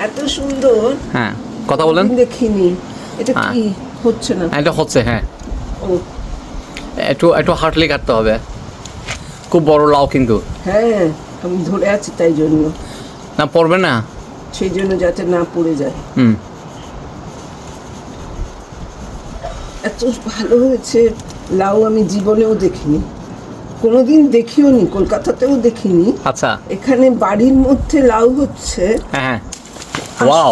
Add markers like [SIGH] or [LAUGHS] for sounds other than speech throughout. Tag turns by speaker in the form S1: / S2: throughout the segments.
S1: এত সুন্দর।
S2: হ্যাঁ কথা বলেন।
S1: দেখিনি। এটা
S2: হ্যাঁ।
S1: কি? হচ্ছে না।
S2: এটা হচ্ছে হ্যাঁ।
S1: ও।
S2: একটু একটু হার্টলি কাটতে হবে। খুব বড় লাউ কিন্তু।
S1: হ্যাঁ আমি ধরে আছি তাই জন্য।
S2: না পড়বে না?
S1: সেই জন্য যাতে না পড়ে যায়।
S2: হুম।
S1: এত ভালো হয়েছে। লাউ আমি জীবনেও দেখিনি। কোনোদিন দেখিও নি কলকাতাতেও দেখিনি।
S2: আচ্ছা।
S1: এখানে বাড়ির মধ্যে লাউ হচ্ছে।
S2: হ্যাঁ হ্যাঁ। ওয়াও।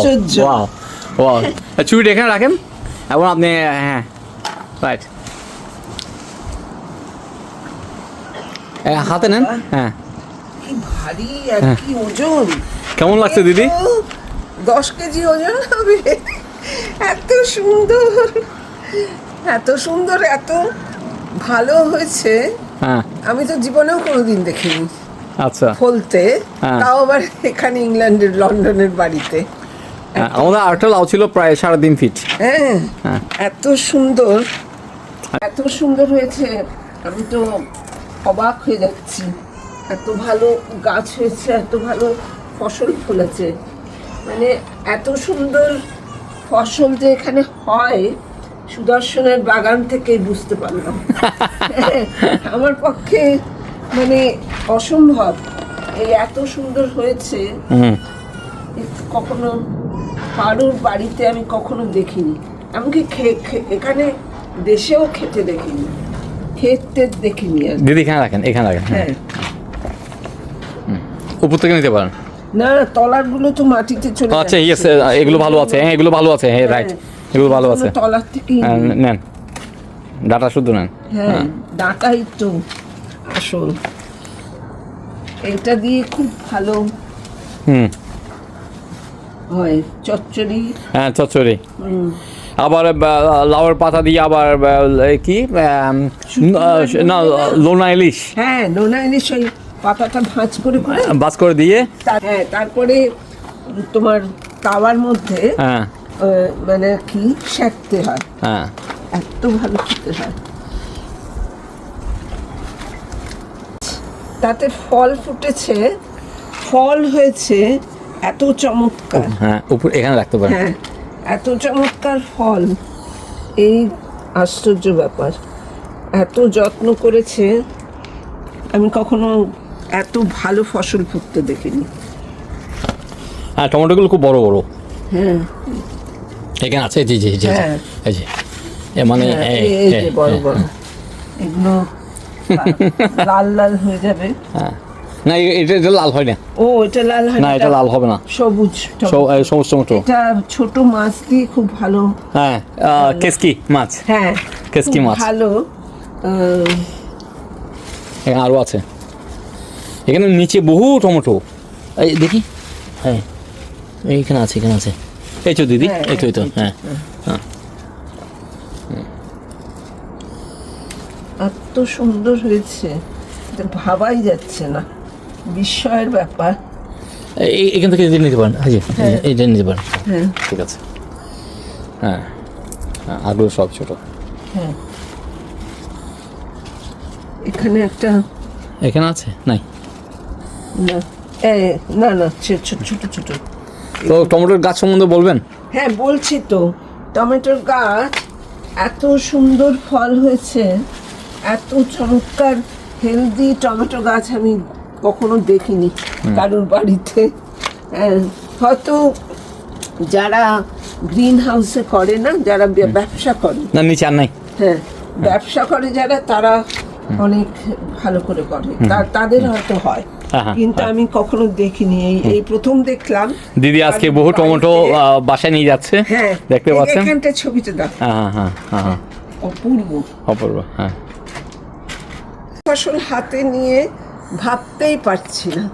S2: ওয়াও এখানে রাখেন? এবং আপনি হ্যাঁ রাইট হাতে নেন। হ্যাঁ।
S1: ভারী
S2: হ্যাঁ।
S1: কি ওজন।
S2: কেমন লাগছে দিদি?
S1: দশ কেজি ওজন হবে। এত সুন্দর। এত সুন্দর এত ভালো হয়েছে।
S2: হ্যাঁ।
S1: আমি তো জীবনেও কোনোদিন দেখিনি।
S2: আচ্ছা।
S1: ফলতে
S2: হ্যাঁ।
S1: তাও আবার এখানে ইংল্যান্ডের লন্ডনের বাড়িতে।
S2: হ্যাঁ, আমাদের আরেকটা লাউ ছিল প্রায় সাড়ে তিন ফিট
S1: হ্যাঁ
S2: হ্যাঁ।
S1: এত সুন্দর এত সুন্দর হয়েছে। আমি তো অবাক হয়ে যাচ্ছি। এত ভালো গাছ হয়েছে এত ভালো ফসল ফলেছে। মানে এত সুন্দর ফসল যে এখানে হয় সুদর্শনের বাগান থেকে বুঝতে পারলাম। [LAUGHS] আমার পক্ষে মানে অসম্ভব। এই এত সুন্দর হয়েছে। কখনো কারোর বাড়িতে আমি কখনো দেখিনি। এমনকি এখানে দেশেও খেতে দেখিনি। খেতে দেখিনি
S2: দিদি এখানে রাখেন এখানে রাখেন হ্যাঁ।
S1: হ্যাঁ।
S2: উপর থেকে নিতে পারেন।
S1: না না তলারগুলো তো মাটিতে চলে
S2: আচ্ছা। ইয়েস এগুলো ভালো আছে। হ্যাঁ এগুলো ভালো আছে। হ্যাঁ রাইট এগুলো ভালো আছে।
S1: তলার থেকেই
S2: হ্যাঁ, নেন। ডাটা শুধু নেন।
S1: হ্যাঁ। ডাটাই তো আসল এটা দিয়ে খুব ভালো
S2: হুম।
S1: হয় চচ্চড়ি।
S2: হ্যাঁ চচ্চড়ি। আবার লাউয়ের পাতা দিয়ে আবার কি না লোনা ইলিশ।
S1: হ্যাঁ নোনা ইলিশ ওই পাতাটা ভাঁজ করে করে
S2: বাস করে দিয়ে?
S1: হ্যাঁ তারপরে তোমার তাওয়ার মধ্যে
S2: হ্যাঁ।
S1: মানে কি সেঁকতে হয়।
S2: হ্যাঁ।
S1: এত ভালো খেতে হয়। তাতে ফল ফুটেছে ফল হয়েছে এত চমৎকার।
S2: হ্যাঁ উপর এখানে রাখতে পারেন।
S1: হ্যাঁ এত চমৎকার ফল। এই আশ্চর্য ব্যাপার। এত যত্ন করেছে আমি কখনো এত ভালো ফসল ফুটতে দেখিনি।
S2: হ্যাঁ টমেটোগুলো খুব বড় বড়।
S1: হ্যাঁ।
S2: এখানে আছে? জি জি জি।
S1: হ্যাঁ।
S2: এই যে। মানে
S1: হ্যাঁ,
S2: এই-
S1: এই যে বড়
S2: হ্যাঁ,
S1: বড়। এগুলো [LAUGHS] লাল লাল হয়ে যাবে।
S2: হ্যাঁ। না এটা এটা লাল হয় না।
S1: ও এটা লাল হয়
S2: না এটা লাল হবে না।
S1: সবুজ।
S2: সবুজ টমেটো।
S1: এটা ছোট মাছ দিয়ে খুব ভালো।
S2: হ্যাঁ কেসকি মাছ।
S1: হ্যাঁ
S2: কেসকি মাছ।
S1: ভালো
S2: আরও আছে। এখানে নিচে বহু টমেটো। এই দেখি। হ্যাঁ এইখানে আছে এখানে আছে। এই তো দিদি
S1: হ্যাঁ,
S2: এই তো এই তো
S1: হ্যাঁ,
S2: হ্যাঁ।
S1: এত সুন্দর হয়েছে এটা ভাবাই যাচ্ছে না। বিস্ময়ের ব্যাপার।
S2: এখান থেকে এটা নিতে পারেন এই যে
S1: হ্যাঁ।
S2: এইটা নিতে পারেন।
S1: হ্যাঁ।
S2: ঠিক আছে। হ্যাঁ হ্যাঁ আগুলো সব ছোট।
S1: হ্যাঁ। এখানে একটা
S2: এখানে আছে? নাই।
S1: না। না না ছোট ছোট ছোট।
S2: তো টমেটোর গাছ সম্বন্ধে বলবেন?
S1: হ্যাঁ বলছি তো। টমেটোর গাছ এত সুন্দর ফল হয়েছে। এত চমৎকার হেলদি টমেটো গাছ আমি কখনো দেখিনি। কারোর বাড়িতে। হ্যাঁ, হয়তো যারা গ্রিন হাউসে করে না যারা ব্যবসা করে।
S2: না নিচে নাই
S1: হ্যাঁ ব্যবসা করে যারা তারা অনেক ভালো করে করে। তাদের হয়তো হয়।
S2: হ্যাঁ, হ্যাঁ,
S1: কিন্তু আমি কখনো দেখিনি। এই এই প্রথম দেখলাম।
S2: দিদি আজকে বহু টমেটো বাসায় নিয়ে যাচ্ছে।
S1: হ্যাঁ
S2: দেখতে পাচ্ছেন?
S1: এখানটা ছবিতে দাও।
S2: হ্যাঁ হ্যাঁ হ্যাঁ হ্যাঁ হ্যাঁ।
S1: অপূর্ব।
S2: অপূর্ব হ্যাঁ।
S1: ফসল হাতে নিয়ে ভাবতেই পারছি না।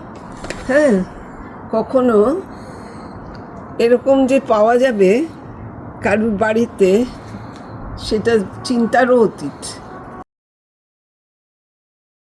S1: হ্যাঁ কখনো এরকম যে পাওয়া যাবে কারুর বাড়িতে, সেটা চিন্তারও অতীত।